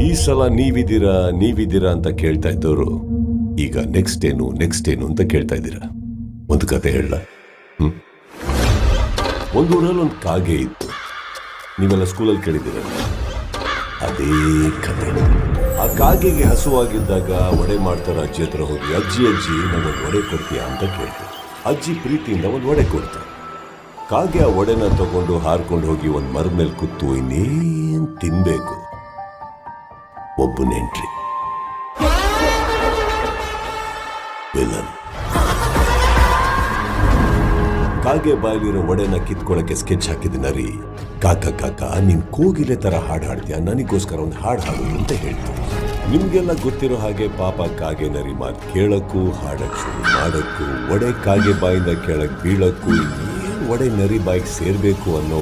ಈ ಸಲ ನೀವಿದ್ದೀರಾ ನೀವಿದ್ದೀರಾ ಅಂತ ಕೇಳ್ತಾ ಇದ್ದವರು ಈಗ ನೆಕ್ಸ್ಟ್ ಏನು ನೆಕ್ಸ್ಟ್ ಏನು ಅಂತ ಕೇಳ್ತಾ ಇದ್ದೀರಾ? ಒಂದು ಕತೆ ಹೇಳ, ಹ್ಮ್? ಒಂದು ಊರಲ್ಲಿ ಒಂದು ಕಾಗೆ ಇತ್ತು. ನೀವೆಲ್ಲ ಸ್ಕೂಲಲ್ಲಿ ಕೇಳಿದ್ದೀರ? ಅದೇ ಕತೆ. ಆ ಕಾಗೆಗೆ ಹಸುವಾಗಿದ್ದಾಗ ಒಡೆ ಮಾಡ್ತಾರೆ ಅಜ್ಜಿ ಹತ್ರ ಹೋಗಿ ಅಜ್ಜಿ ಅಜ್ಜಿ, ನನಗೊಂದು ಒಡೆ ಕೊಡ್ತೀಯಾ ಅಂತ ಕೇಳ್ತೀವಿ ಅಜ್ಜಿ ಪ್ರೀತಿಯಿಂದ ಒಂದು ಒಡೆ ಕೊಡ್ತು. ಕಾಗೆ ಆ ಒಡೆನ ತಗೊಂಡು ಹಾರ್ಕೊಂಡು ಹೋಗಿ ಒಂದು ಮರದ ಮೇಲೆ ಕೂತು ಇನ್ನೇನ್ ತಿನ್ಬೇಕು? ಒಬ್ಬ ನೆಂಟ್ರಿ. ಕಾಗೆ ಬಾಯಲಿರೋ ಒಡೆನ ಕಿತ್ಕೊಳ್ಳಕ್ಕೆ ಸ್ಕೆಚ್ ಹಾಕಿದ ನರಿ. ಕಾಕ ಕಾಕ, ನೀನ್ ಕೋಗಿಲೆ ತರ ಹಾಡು ಹಾಡ್ತೀಯ? ನನಗೋಸ್ಕರ ಒಂದು ಹಾಡು ಹಾಡು ಅಂತ ಹೇಳ್ತು ನಿಮ್ಗೆಲ್ಲ ಗೊತ್ತಿರೋ ಹಾಗೆ ಪಾಪ ಕಾಗೆ ನರಿ ಮಾತು ಕೇಳಕ್ಕೂ, ಹಾಡಕ್ಕೂ, ಮಾಡಕ್ಕೂ, ಒಡೆ ಕಾಗೆ ಬಾಯಿಂದ ಕೇಳಕ್ ಬೀಳಕ್ಕೂ ಒಡೆ ನರಿ ಬೈಕ್ ಸೇರ್ಬೇಕು ಅನ್ನೋ